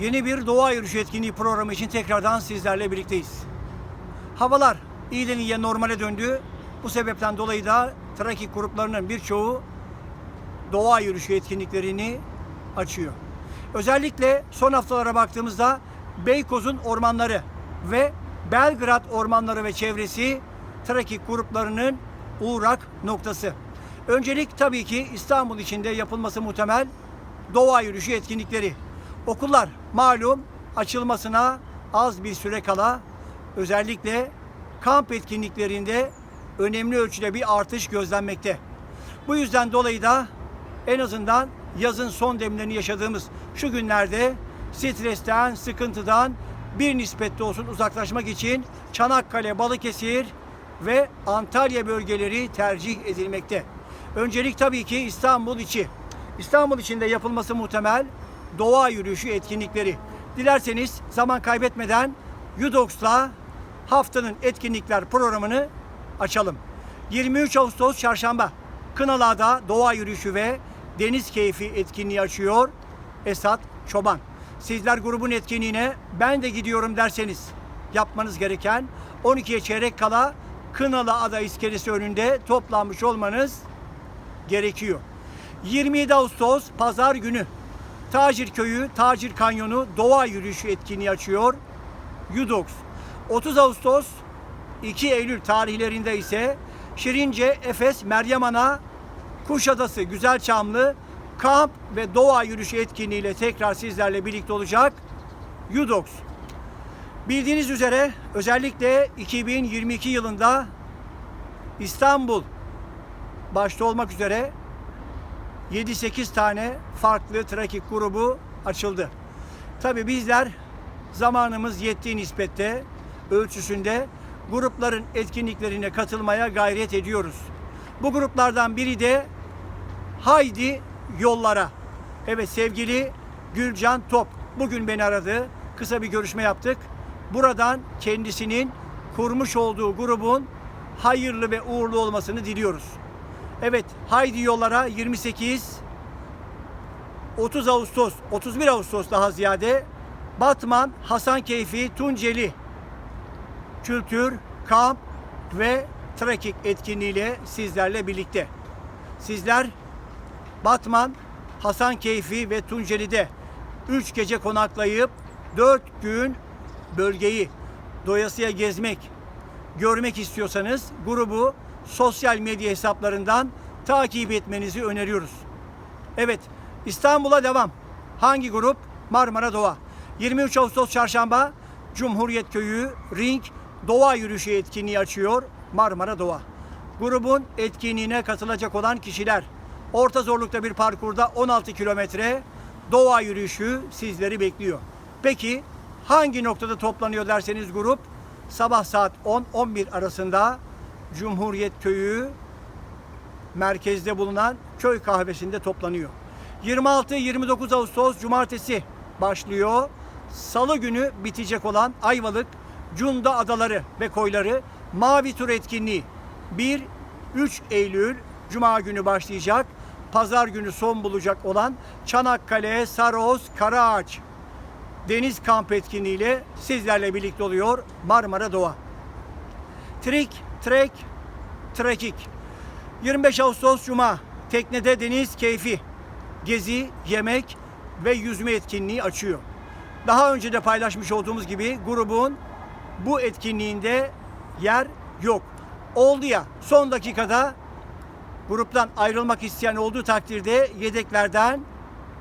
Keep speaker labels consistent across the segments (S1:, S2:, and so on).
S1: Yeni bir doğa yürüyüşü etkinliği programı için tekrardan sizlerle birlikteyiz. Havalar iyiden iyiye normale döndü. Bu sebepten dolayı da trakik gruplarının birçoğu doğa yürüyüşü etkinliklerini açıyor. Özellikle son haftalara baktığımızda Beykoz'un ormanları ve Belgrad ormanları ve çevresi trakik gruplarının uğrak noktası. Öncelik tabii ki İstanbul içinde yapılması muhtemel doğa yürüyüşü etkinlikleri. Okullar malum açılmasına az bir süre kala özellikle kamp etkinliklerinde önemli ölçüde bir artış gözlenmekte. Bu yüzden dolayı da en azından yazın son demlerini yaşadığımız şu günlerde stresten, sıkıntıdan bir nispette olsun uzaklaşmak için Çanakkale, Balıkesir ve Antalya bölgeleri tercih edilmekte. Öncelik tabii ki İstanbul içi. İstanbul içinde yapılması muhtemel doğa yürüyüşü etkinlikleri. Dilerseniz zaman kaybetmeden Yudox'la haftanın etkinlikler programını açalım. 23 Ağustos Çarşamba Kınalı'da doğa yürüyüşü ve deniz keyfi etkinliği açıyor Esat Çoban. Sizler grubun etkinliğine ben de gidiyorum derseniz yapmanız gereken 12'ye çeyrek kala Kınalı Ada iskelesi önünde toplanmış olmanız gerekiyor. 27 Ağustos Pazar günü Tacir Köyü, Tacir Kanyonu doğa yürüyüşü etkinliği açıyor. Yudox. 30 Ağustos 2 Eylül tarihlerinde ise Şirince, Efes, Meryem Ana, Kuşadası, Güzelçamlı kamp ve doğa yürüyüşü etkinliğiyle tekrar sizlerle birlikte olacak Yudox. Bildiğiniz üzere özellikle 2022 yılında İstanbul başta olmak üzere 7-8 tane farklı trakik grubu açıldı. Tabi bizler zamanımız yettiği nispette ölçüsünde grupların etkinliklerine katılmaya gayret ediyoruz. Bu gruplardan biri de Haydi Yollara. Evet sevgili Gülcan Top bugün beni aradı. Kısa bir görüşme yaptık. Buradan kendisinin kurmuş olduğu grubun hayırlı ve uğurlu olmasını diliyoruz. Evet, haydi yollara 28 30 Ağustos, 31 Ağustos daha ziyade Batman, Hasankeyfi, Tunceli kültür, kamp ve trekking etkinliğiyle sizlerle birlikte. Sizler Batman, Hasankeyfi ve Tunceli'de 3 gece konaklayıp 4 gün bölgeyi doyasıya gezmek, görmek istiyorsanız grubu sosyal medya hesaplarından takip etmenizi öneriyoruz. Evet, İstanbul'a devam. Hangi grup? Marmara Doğa. 23 Ağustos Çarşamba Cumhuriyet Köyü Ring Doğa Yürüyüşü etkinliği açıyor Marmara Doğa. Grubun etkinliğine katılacak olan kişiler orta zorlukta bir parkurda 16 kilometre doğa yürüyüşü sizleri bekliyor. Peki hangi noktada toplanıyor derseniz grup sabah saat 10-11 arasında Cumhuriyet Köyü merkezde bulunan köy kahvesinde toplanıyor. 26-29 Ağustos Cumartesi başlıyor. Salı günü bitecek olan Ayvalık, Cunda Adaları ve Koyları Mavi Tur etkinliği 1-3 Eylül Cuma günü başlayacak. Pazar günü son bulacak olan Çanakkale, Saros, Karaağaç deniz kamp etkinliğiyle sizlerle birlikte oluyor Marmara Doğa. Trik, trek, trekik. 25 Ağustos Cuma teknede deniz keyfi, gezi, yemek ve yüzme etkinliği açıyor. Daha önce de paylaşmış olduğumuz gibi grubun bu etkinliğinde yer yok. Oldu ya son dakikada gruptan ayrılmak isteyen olduğu takdirde yedeklerden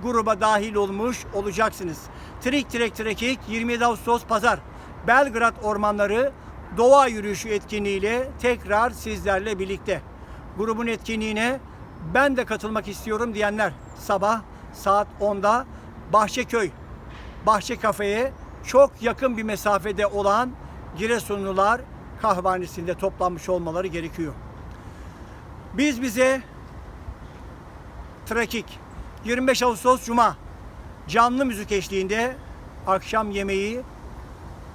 S1: gruba dahil olmuş olacaksınız. Trik Trek Trekik 27 Ağustos Pazar Belgrad Ormanları Doğa Yürüyüşü etkinliğiyle tekrar sizlerle birlikte. Grubun etkinliğine ben de katılmak istiyorum diyenler sabah saat 10'da Bahçeköy Bahçe Kafe'ye çok yakın bir mesafede olan Giresunlular kahvanesinde toplanmış olmaları gerekiyor. Biz bize Trakik 25 Ağustos Cuma canlı müzik eşliğinde akşam yemeği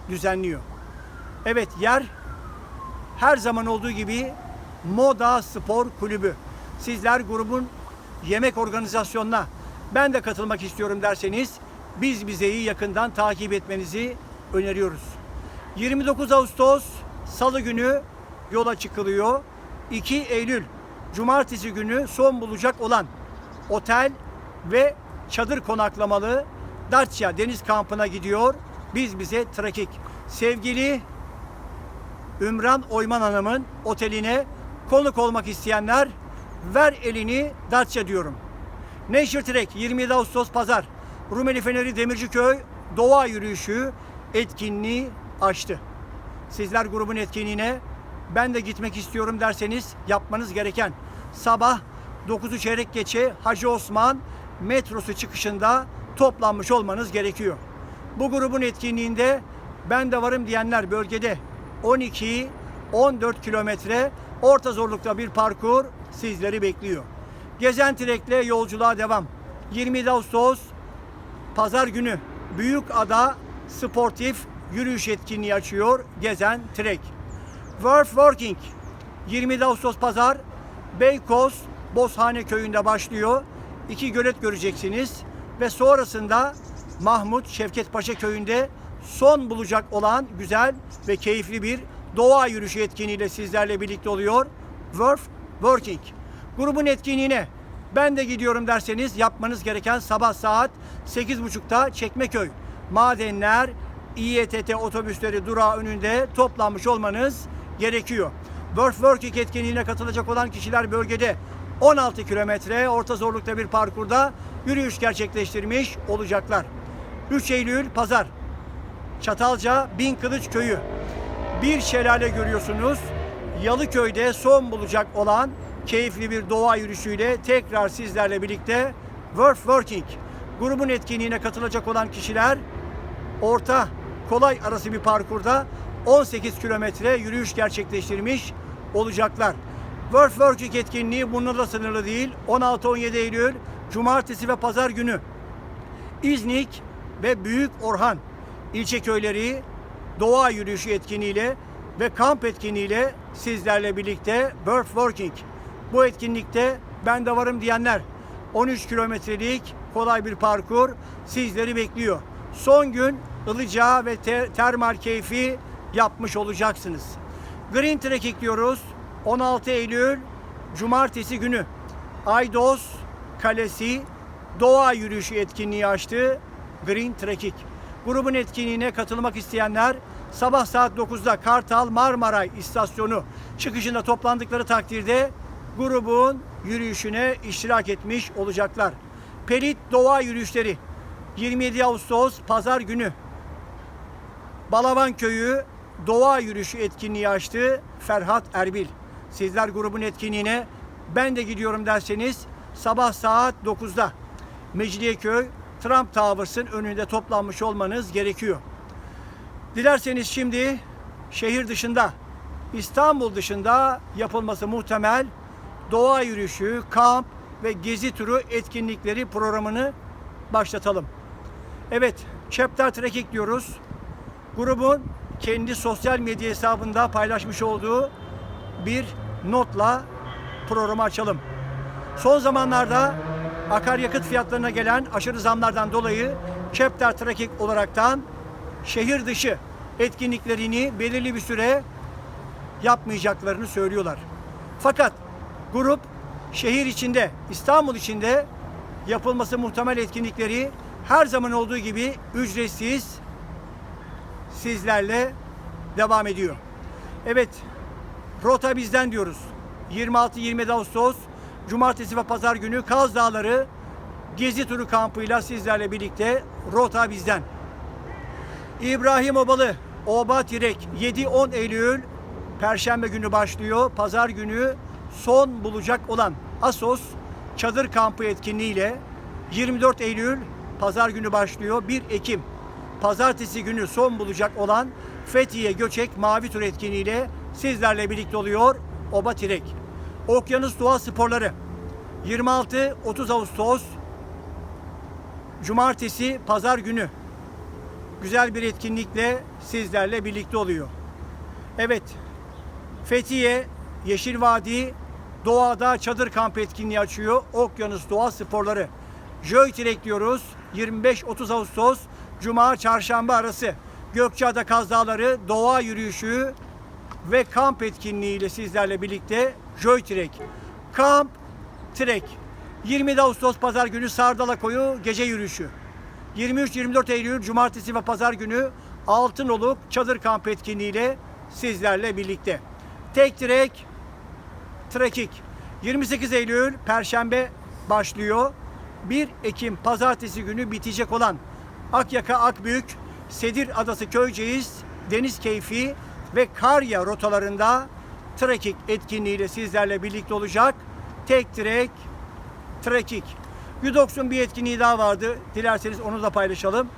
S1: düzenliyor. Evet yer her zaman olduğu gibi Moda Spor Kulübü. Sizler grubun yemek organizasyonuna ben de katılmak istiyorum derseniz Biz Bize'yi yakından takip etmenizi öneriyoruz. 29 Ağustos Salı günü yola çıkılıyor. 2 Eylül Cumartesi günü son bulacak olan otel ve çadır konaklamalı Dacia deniz kampına gidiyor. Biz bize trakik. Sevgili Ümran Oyman Hanım'ın oteline konuk olmak isteyenler ver elini Datça diyorum. Nature Trek 27 Ağustos Pazar Rumeli Feneri Demirciköy Doğa Yürüyüşü etkinliği açtı. Sizler grubun etkinliğine ben de gitmek istiyorum derseniz yapmanız gereken sabah 9'u çeyrek geçe Hacı Osman metrosu çıkışında toplanmış olmanız gerekiyor. Bu grubun etkinliğinde ben de varım diyenler bölgede 12 14 kilometre orta zorlukta bir parkur sizleri bekliyor. Gezen Trek'le yolculuğa devam. 27 Ağustos Pazar günü Büyük Ada Sportif Yürüyüş etkinliği açıyor Gezen Trek. World Working 27 Ağustos Pazar Beykoz Bozhane köyünde başlıyor. İki gölet göreceksiniz ve sonrasında Mahmut Şevket Paşa köyünde son bulacak olan güzel ve keyifli bir doğa yürüyüşü etkinliğiyle sizlerle birlikte oluyor. World Working. Grubun etkinliğine ben de gidiyorum derseniz yapmanız gereken sabah saat 8.30'da Çekmeköy Madenler İETT otobüsleri durağı önünde toplanmış olmanız gerekiyor. World Working etkinliğine katılacak olan kişiler bölgede 16 kilometre orta zorlukta bir parkurda yürüyüş gerçekleştirmiş olacaklar. 3 Eylül Pazar Çatalca Bin Kılıç Köyü bir şelale görüyorsunuz. Yalıköy'de son bulacak olan keyifli bir doğa yürüyüşüyle tekrar sizlerle birlikte World Working grubun etkinliğine katılacak olan kişiler orta kolay arası bir parkurda 18 kilometre yürüyüş gerçekleştirmiş olacaklar. World Working etkinliği bununla da sınırlı değil. 16-17 Eylül Cumartesi ve Pazar günü İznik ve Büyük Orhan ilçe köyleri doğa yürüyüşü etkinliğiyle ve kamp etkinliğiyle sizlerle birlikte Bird Working. Bu etkinlikte ben de varım diyenler 13 kilometrelik kolay bir parkur sizleri bekliyor. Son gün ılıca ve te- termal keyfi yapmış olacaksınız. Green Trekking diyoruz. 16 Eylül Cumartesi günü Aydos Kalesi Doğa Yürüyüşü etkinliği açtı Green Trekking. Grubun etkinliğine katılmak isteyenler sabah saat 9'da Kartal Marmaray istasyonu çıkışında toplandıkları takdirde grubun yürüyüşüne iştirak etmiş olacaklar. Perit Doğa Yürüyüşleri 27 Ağustos Pazar günü Balaban Köyü Doğa Yürüyüşü etkinliği açtı Ferhat Erbil. Sizler grubun etkinliğine ben de gidiyorum derseniz sabah saat 9'da Mecidiyeköy Trump Towers'ın önünde toplanmış olmanız gerekiyor. Dilerseniz şimdi şehir dışında, İstanbul dışında yapılması muhtemel doğa yürüyüşü, kamp ve gezi turu etkinlikleri programını başlatalım. Evet, Chapter Trekking diyoruz. Grubun kendi sosyal medya hesabında paylaşmış olduğu bir notla programı açalım. Son zamanlarda akaryakıt fiyatlarına gelen aşırı zamlardan dolayı Chapter Trekking olaraktan şehir dışı etkinliklerini belirli bir süre yapmayacaklarını söylüyorlar. Fakat grup şehir içinde, İstanbul içinde yapılması muhtemel etkinlikleri her zaman olduğu gibi ücretsiz sizlerle devam ediyor. Evet, rota bizden diyoruz. 26-27 Ağustos Cumartesi ve Pazar günü Kaz Dağları Gezi Turu kampıyla sizlerle birlikte rota bizden. İbrahim Obalı Oba Tirek 7-10 Eylül Perşembe günü başlıyor. Pazar günü son bulacak olan Asos çadır kampı etkinliğiyle 24 Eylül Pazar günü başlıyor. 1 Ekim Pazartesi günü son bulacak olan Fethiye Göçek Mavi Tur etkinliğiyle sizlerle birlikte oluyor Oba Tirek. Okyanus Doğa Sporları 26-30 Ağustos Cumartesi Pazar günü güzel bir etkinlikle sizlerle birlikte oluyor. Evet, Fethiye, Yeşil Vadi, Doğada çadır kamp etkinliği açıyor. Okyanus Doğa Sporları. Joy Trek diyoruz. 25-30 Ağustos Cuma Çarşamba arası Gökçeada Kaz Dağları doğa yürüyüşü ve kamp etkinliğiyle sizlerle birlikte Joy Trek. Kamp Trek. 20 Ağustos Pazar günü Sardala Koyu gece yürüyüşü. 23-24 Eylül Cumartesi ve Pazar günü Altınoluk Çadır Kamp etkinliğiyle sizlerle birlikte. Tek Trek, Trekik. 28 Eylül Perşembe başlıyor. 1 Ekim Pazartesi günü bitecek olan Akyaka Akbük, Sedir Adası Köyceğiz, Deniz Keyfi ve Karya rotalarında trekking etkinliğiyle sizlerle birlikte olacak. Tek trek, trekking. Yudox'un bir etkinliği daha vardı. Dilerseniz onu da paylaşalım.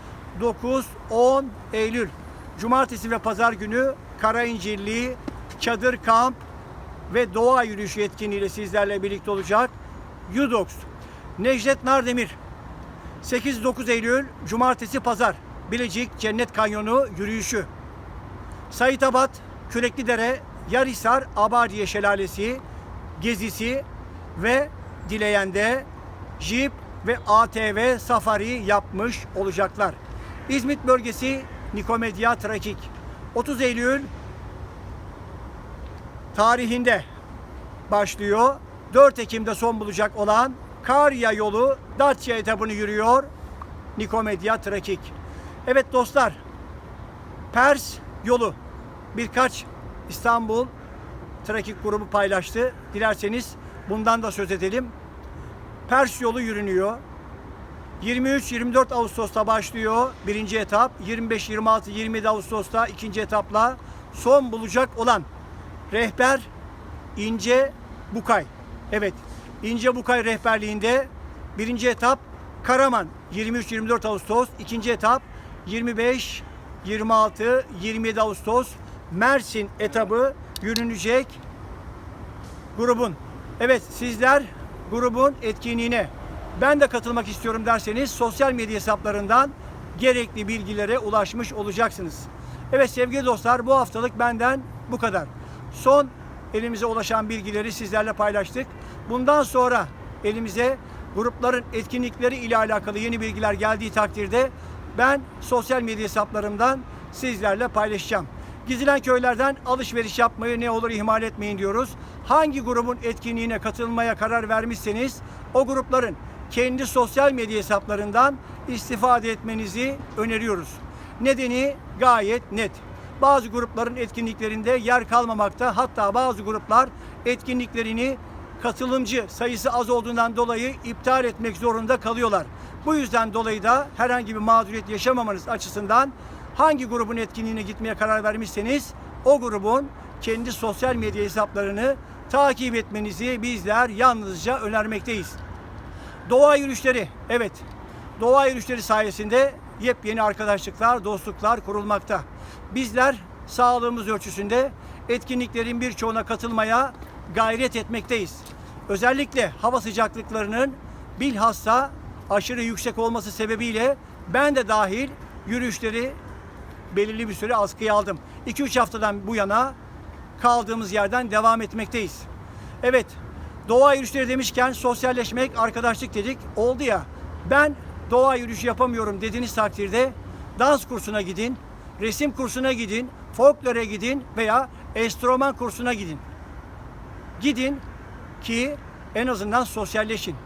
S1: 9-10 Eylül Cumartesi ve Pazar günü Karayincirli Çadır Kamp ve Doğa Yürüyüşü etkinliğiyle sizlerle birlikte olacak. Yudox. Necdet Nardemir 8-9 Eylül Cumartesi Pazar Bilecik Cennet Kanyonu yürüyüşü. Saitabat, Küreklidere, Yarhisar, Abadiye Şelalesi, gezisi ve Dileyen'de Jeep ve ATV safari yapmış olacaklar. İzmit bölgesi Nikomedya Trakik. 30 Eylül tarihinde başlıyor. 4 Ekim'de son bulacak olan Karya yolu Datça etabını yürüyor. Nikomedya Trakik. Evet dostlar, Pers yolu birkaç İstanbul Trakik grubu paylaştı. Dilerseniz bundan da söz edelim. Pers yolu yürünüyor. 23-24 Ağustos'ta başlıyor birinci etap. 25, 26, 27 Ağustos'ta ikinci etapla son bulacak olan rehber İnce Bukay. Evet, İnce Bukay rehberliğinde birinci etap Karaman 23-24 Ağustos, ikinci etap 25, 26, 27 Ağustos Mersin etabı yürünecek grubun. Evet sizler grubun etkinliğine ben de katılmak istiyorum derseniz sosyal medya hesaplarından gerekli bilgilere ulaşmış olacaksınız. Evet sevgili dostlar bu haftalık benden bu kadar. Son elimize ulaşan bilgileri sizlerle paylaştık. Bundan sonra elimize grupların etkinlikleri ile alakalı yeni bilgiler geldiği takdirde ben sosyal medya hesaplarımdan sizlerle paylaşacağım. Gizilen köylerden alışveriş yapmayı ne olur ihmal etmeyin diyoruz. Hangi grubun etkinliğine katılmaya karar vermişseniz o grupların kendi sosyal medya hesaplarından istifade etmenizi öneriyoruz. Nedeni gayet net. Bazı grupların etkinliklerinde yer kalmamakta. Hatta bazı gruplar etkinliklerini katılımcı sayısı az olduğundan dolayı iptal etmek zorunda kalıyorlar. Bu yüzden dolayı da herhangi bir mağduriyet yaşamamanız açısından hangi grubun etkinliğine gitmeye karar vermişseniz o grubun kendi sosyal medya hesaplarını takip etmenizi bizler yalnızca önermekteyiz. Doğa yürüyüşleri, evet. Doğa yürüyüşleri sayesinde yepyeni arkadaşlıklar, dostluklar kurulmakta. Bizler sağlığımız ölçüsünde etkinliklerin birçoğuna katılmaya gayret etmekteyiz. Özellikle hava sıcaklıklarının bilhassa aşırı yüksek olması sebebiyle ben de dahil yürüyüşleri belirli bir süre askıya aldım. 2-3 haftadan bu yana kaldığımız yerden devam etmekteyiz. Evet, doğa yürüyüşleri demişken sosyalleşmek, arkadaşlık dedik. Oldu ya, ben doğa yürüyüşü yapamıyorum dediğiniz takdirde dans kursuna gidin, resim kursuna gidin, folklore gidin veya enstrüman kursuna gidin. Gidin ki en azından sosyalleşin.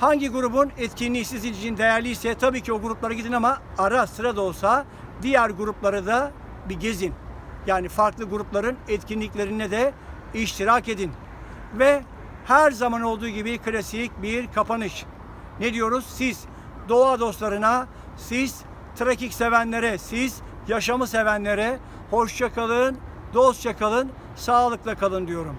S1: Hangi grubun etkinliği sizin için değerliyse tabii ki o gruplara gidin ama ara sıra da olsa diğer grupları da bir gezin. Yani farklı grupların etkinliklerine de iştirak edin. Ve her zaman olduğu gibi klasik bir kapanış. Ne diyoruz? Siz doğa dostlarına, siz trekking sevenlere, siz yaşamı sevenlere hoşça kalın, dostça kalın, sağlıkla kalın diyorum.